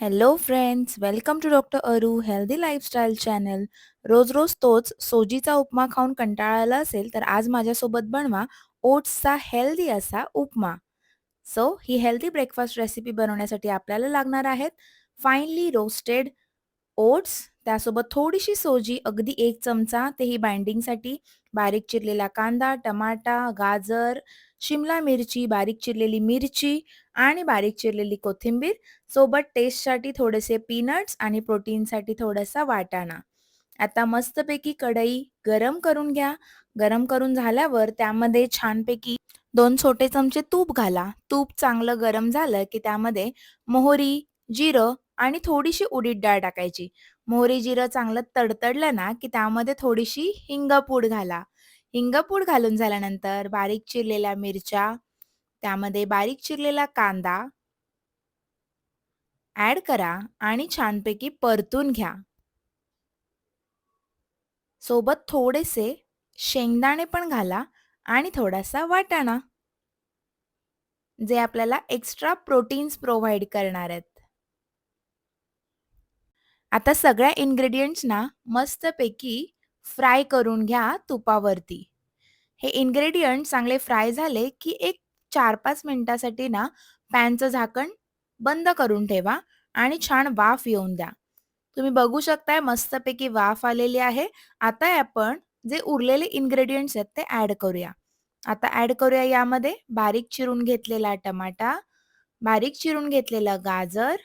Hello friends welcome to doctor Aru healthy lifestyle channel रोज रोज तोच सोजीचा उपमा खाऊन कंटाळा आला असेल तर आज माझ्यासोबत बनवा ओट्सचा हेल्दी असा उपमा. सो ही हेल्दी ब्रेकफास्ट रेसिपी बनवण्यासाठी आपल्याला लागणार आहेत फाईनली रोस्टेड ओट्स त्यासोबत थोडीशी सोजी अगदी एक चमचा तेही बाइंडिंगसाठी बारीक चिरलेला कांदा टमाटा गाजर शिमला मिरची बारीक चिरलेली मिरची आणि बारीक चिरलेली कोथिंबीर सोबत टेस्टसाठी थोडेसे पीनट्स आणि प्रोटीनसाठी थोडासा वाटाणा. आता मस्तपैकी कढई गरम करून घ्या. गरम करून झाल्यावर त्यामध्ये छानपैकी दोन छोटे चमचे तूप घाला. तूप चांगलं गरम झालं की त्यामध्ये मोहरी जिरं आणि थोडीशी उडीद डाळ टाकायची. मोहरी जिरं चांगलं तडतडलं ना की त्यामध्ये थोडीशी हिंगपूड घाला. हिंगपूड घालून झाल्यानंतर बारीक चिरलेल्या मिरच्या त्यामध्ये बारीक चिरलेला कांदा ॲड करा आणि छानपैकी परतून घ्या. सोबत थोडेसे शेंगदाणे पण घाला आणि थोडासा वाटाणा. जे आपल्याला एक्स्ट्रा प्रोटीन्स प्रोव्हाइड करणार आहेत. आता सगळ्या इन्ग्रेडियंट्सना मस्तपैकी फ्राय करून घ्या तुपावरती. हे इन्ग्रेडियंट चांगले फ्राय झाले की एक चार पाच मिनिटासाठी ना पॅनचं झाकण बंद करून ठेवा आणि छान वाफ येऊन द्या. तुम्ही बघू शकताय मस्तपैकी वाफ आलेली आहे. आता आपण जे उरलेले इन्ग्रेडियंट्स आहेत ते ॲड करूया. आता ॲड करूया यामध्ये बारीक चिरून घेतलेला टमाटा बारीक चिरून घेतलेलं गाजर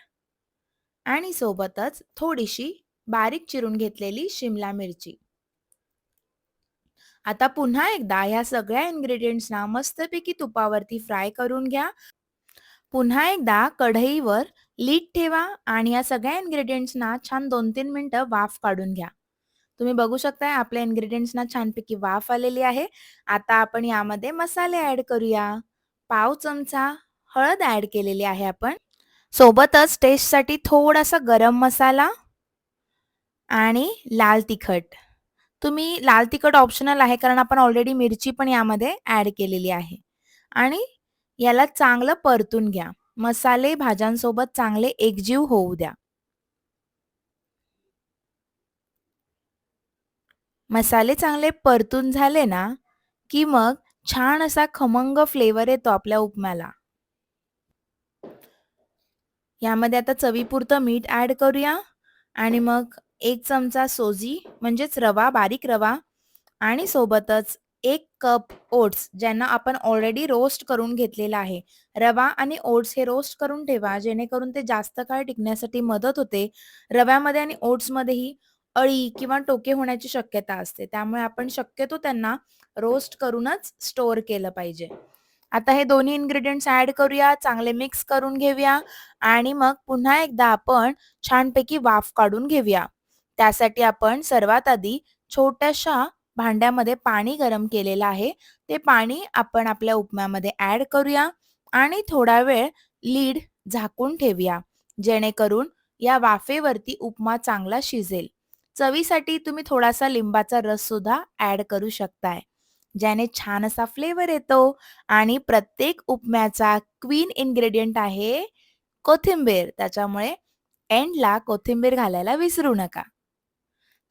आणि सोबतच थोडीशी बारीक चिरून घेतलेली शिमला मिरची. आता पुन्हा एकदा ह्या सगळ्या इन्ग्रेडियंट्सना मस्तपैकी तुपावरती फ्राय करून घ्या. पुन्हा एकदा कढईवर लीड ठेवा आणि या सगळ्या इन्ग्रेडियंट्सना छान दोन तीन मिनटं वाफ काढून घ्या. तुम्ही बघू शकताय आपल्या इन्ग्रेडियंट्सना छानपैकी वाफ आलेली आहे. आता आपण यामध्ये मसाले ॲड करूया. पाव चमचा हळद ॲड केलेली आहे आपण. सोबतच टेस्टसाठी थोडासा गरम मसाला आणि लाल तिखट. तुम्ही लाल तिखट ऑप्शनल आहे कारण आपण ऑलरेडी मिरची पण यामध्ये ॲड केलेली आहे. आणि याला चांगलं परतून घ्या. मसाले भाज्यांसोबत चांगले एकजीव होऊ द्या. मसाले चांगले परतून झाले ना की मग छान असा खमंग फ्लेवर येतो आपल्या उपम्याला. यामध्ये आता चवीपुरतं मीठ ॲड करूया. आणि मग एक चमचा सोजी म्हणजेच रवा बारीक रवा. आणि सोबतच एक कप ओट्स ज्यांना आपण ऑलरेडी रोस्ट करून घेतलेला आहे. रवा आणि ओट्स हे रोस्ट करून ठेवा जेणेकरून ते जास्त काळ टिकण्यासाठी मदत होते. रव्यामध्ये आणि ओट्समध्येही अळी किंवा टोके होण्याची शक्यता असते. त्यामुळे आपण शक्यतो त्यांना रोस्ट करूनच स्टोअर केलं पाहिजे. आता हे दोन्ही इन्ग्रेडियंट्स ऍड करूया चांगले मिक्स करून घेऊया आणि मग पुन्हा एकदा आपण छानपैकी वाफ काढून घेऊया. त्यासाठी आपण सर्वात आधी छोट्याशा भांड्यामध्ये पाणी गरम केलेलं आहे. ते पाणी आपण आपल्या उपम्यामध्ये ऍड करूया आणि थोडा वेळ लीड झाकून ठेवूया जेणेकरून या वाफेवरती उपमा चांगला शिजेल. चवीसाठी तुम्ही थोडासा लिंबाचा रस सुद्धा ऍड करू शकताय. ज्याने छान असा फ्लेवर येतो आणि प्रत्येक उपम्याचा क्वीन इन्ग्रेडियंट आहे कोथिंबीर. त्याच्यामुळे एंडला कोथिंबीर घालायला विसरू नका.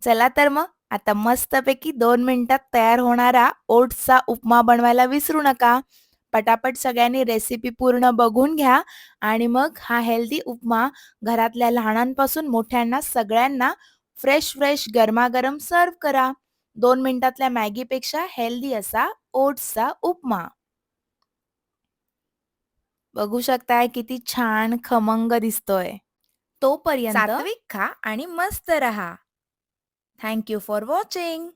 चला तर मग आता मस्तपैकी दोन मिनिटात तयार होणारा ओट्सचा उपमा बनवायला विसरू नका. पटापट सगळ्यांनी रेसिपी पूर्ण बघून घ्या आणि मग हा हेल्दी उपमा घरातल्या लहानांपासून मोठ्यांना सगळ्यांना फ्रेश फ्रेश गरमागरम सर्व करा. दोन मिनिटातल्या मॅगीपेक्षा हेल्दी असा ओट्सचा उपमा. बघू शकताय किती छान खमंग दिसतोय. तोपर्यंत सात्विक खा आणि मस्त रहा. Thank you for watching